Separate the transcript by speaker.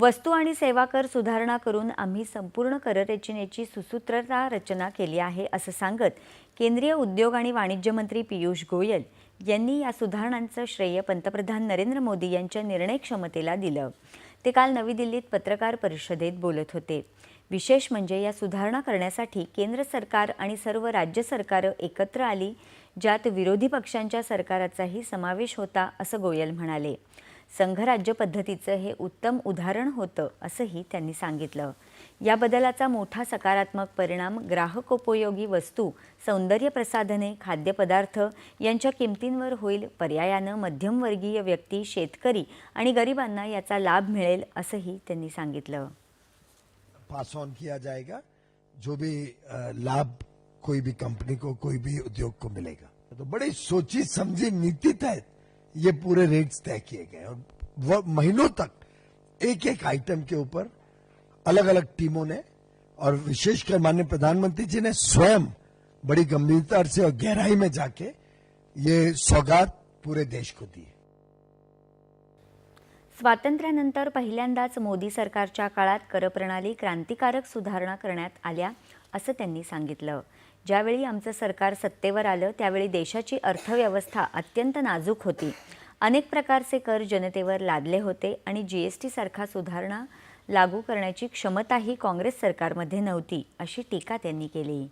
Speaker 1: वस्तू आणि सेवा कर सुधारणा करून आम्ही संपूर्ण कररचनेची सुसूत्रता रचना केली आहे असं सांगत केंद्रीय उद्योग आणि वाणिज्य मंत्री पियुष गोयल यांनी या सुधारणांचं श्रेय पंतप्रधान नरेंद्र मोदी यांच्या निर्णय क्षमतेला दिलं. ते काल नवी दिल्लीत पत्रकार परिषदेत बोलत होते. विशेष म्हणजे या सुधारणा करण्यासाठी केंद्र सरकार आणि सर्व राज्य सरकारं एकत्र आली ज्यात विरोधी पक्षांच्या सरकाराचाही समावेश होता असं गोयल म्हणाले. संघराज्य पद्धतीचं हे उत्तम उदाहरण होतं असंही त्यांनी सांगितलं. या बदलाचा मोठा सकारात्मक परिणाम ग्राहकोपयोगी वस्तू सौंदर्य प्रसाधने खाद्यपदार्थ यांच्या किमतींवर होईल. पर्यायानं मध्यमवर्गीय व्यक्ती शेतकरी आणि गरिबांना याचा लाभ मिळेल असंही त्यांनी सांगितलं.
Speaker 2: पास ऑन किया जाएगा. जो भी लाभ कोई भी कंपनी को कोई भी उद्योग को मिलेगा। तो बड़ी सोची समझी नीति तहत ये पूरे रेट्स तय किए गए और वो महीनों तक एक एक आइटम के ऊपर अलग अलग टीमों ने और विशेषकर माननीय प्रधानमंत्री जी ने स्वयं बड़ी गंभीरता से और गहराई में जाके ये सौगात पूरे देश को दी
Speaker 1: स्वातंत्र्यानंतर पहिल्यांदाच मोदी सरकारच्या काळात करप्रणाली क्रांतिकारक सुधारणा करण्यात आल्या. असं त्यांनी सांगितलं. ज्यावेळी आमचं सरकार सत्तेवर आलं त्यावेळी देशाची अर्थव्यवस्था अत्यंत नाजूक होती. अनेक प्रकारचे कर जनतेवर लादले होते आणि जी एस टीसारखा सुधारणा लागू करण्याची क्षमताही काँग्रेस सरकारमध्ये नव्हती अशी टीका त्यांनी केली.